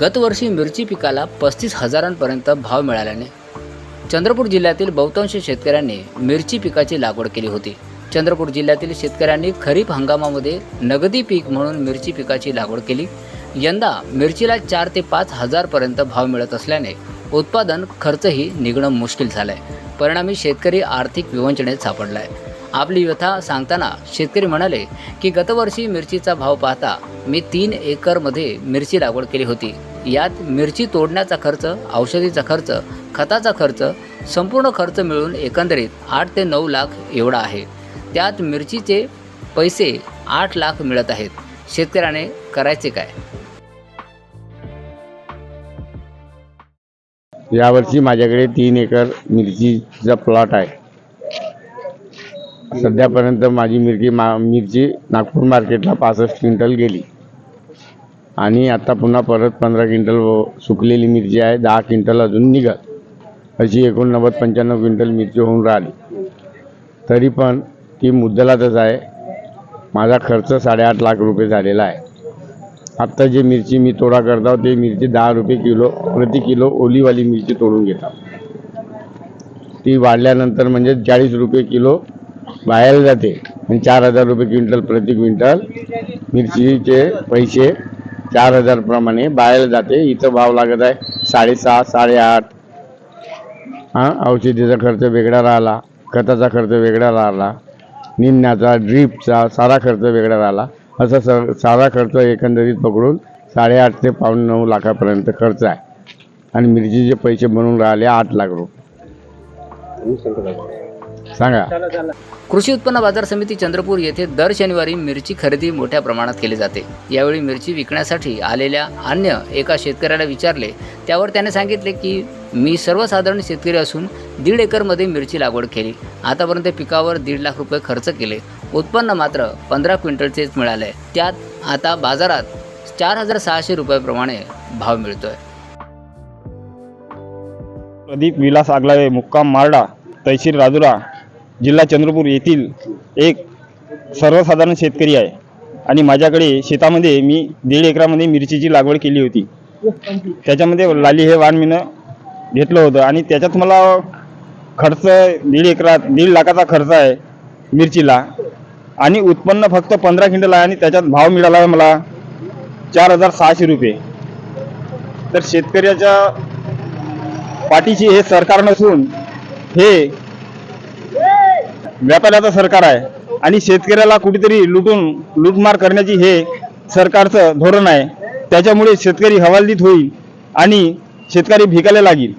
गतवर्षी मिरची पिकाला पस्तीस हजारांपर्यंत भाव मिळाल्याने चंद्रपूर जिल्ह्यातील बहुतांश शेतकऱ्यांनी मिरची पिकाची लागवड केली होती. चंद्रपूर जिल्ह्यातील शेतकऱ्यांनी खरीप हंगामामध्ये नगदी पीक म्हणून मिरची पिकाची लागवड केली. यंदा मिरचीला चार ते पाच हजारपर्यंत भाव मिळत असल्याने उत्पादन खर्चही निघणं मुश्किल झालंय. परिणामी शेतकरी आर्थिक विवंचनेत सापडलाय. आपली व्यथा सांगताना शेतकरी म्हणाले की गतवर्षी मिरचीचा भाव पाहता मी तीन एकरमध्ये मिरची लागवड केली होती. यात मिरची तोडण्याचा खर्च औषधीचा खर्च खताचा खर्च संपूर्ण खर्च मिळून एकंदरीत आठ ते नऊ लाख एवढा आहे. त्यात मिरचीचे पैसे आठ लाख मिळत आहेत. शेतकऱ्याने करायचे काय? यावर्षी माझ्याकडे तीन एकर मिरचीचा प्लॉट आहे. सध्यापर्यंत माझी मिरची मा मिरची नागपूर मार्केटला पासष्ट क्विंटल गेली. आणि आता पुन्हा परत पंधरा क्विंटल व- सुकलेली मिरची आहे दहा क्विंटल अजून निघत अशी एकूण नव्वद पंच्याण्णव क्विंटल मिरची होऊन राहिली. तरी पण ती मुद्दलातच आहे. माझा खर्च साडेआठ लाख रुपये झालेला आहे. आत्ता जे मिरची मी तोडा करतो ते मिरची दहा रुपये किलो प्रति किलो ओलीवाली मिरची तोडून घेतात ती वाढल्यानंतर म्हणजे चाळीस रुपये किलो बाहेर जाते. आणि चार हजार रुपये क्विंटल प्रति क्विंटल मिरचीचे पैसे चार हजारप्रमाणे बाहेर जाते. इथं भाव लागत आहे साडेसहा साडेआठ. हां औषधीचा खर्च वेगळा राहिला खताचा खर्च वेगळा राहिला निंदण्याचा ड्रीपचा सारा खर्च वेगळा राहिला. असा स सारा खर्च एकंदरीत पकडून साडेआठ ते पावणे नऊ लाखापर्यंत खर्च आहे. आणि मिरचीचे पैसे बनून राहिले आठ लाख रुपये. सांगा. कृषी उत्पन्न बाजार समिती चंद्रपूर येथे दर शनिवारी मिरची खरेदी मोठ्या प्रमाणात केली जाते. यावेळी मिरची विकण्यासाठी आलेल्या अन्य एका शेतकऱ्याला विचारले. त्यावर त्याने सांगितले की मी सर्वसाधारण शेतकरी असून दीड एकरमध्ये मिरची लागवड केली. आतापर्यंत पिकावर दीड लाख रुपये खर्च केले. उत्पन्न मात्र पंधरा क्विंटलचेच मिळाले त्यात आता बाजारात चार हजार सहाशे रुपयाप्रमाणे भाव मिळतोय. प्रदीप विलास आगलावे मुक्काम मारडा तहसील राजुरा जिल्हा चंद्रपूर येथील एक सर्वसाधारण शेतकरी आहे. आणि माझ्याकडे शेतामध्ये मी दीड एकरामध्ये मिरचीची लागवड केली होती. त्याच्यामध्ये लाली हे वाण मीनं घेतलं होतं. आणि त्याच्यात मला खर्च दीड एकरात दीड लाखाचा खर्च आहे मिरचीला. आणि उत्पन्न फक्त पंधरा क्विंटल आहे आणि त्याच्यात भाव मिळाला आहे मला चार हजार सहाशे रुपये. तर शेतकऱ्याच्या पाठीशी हे सरकार नसून हे व्यापाऱ्याचं सरकार आहे. आणि शेतकऱ्याला कुठेतरी लुटून लूटमार करण्याची हे सरकारचं धोरण आहे. त्याच्यामुळे शेतकरी हवालदित होईल आणि शेतकरी भिकायला लागेल.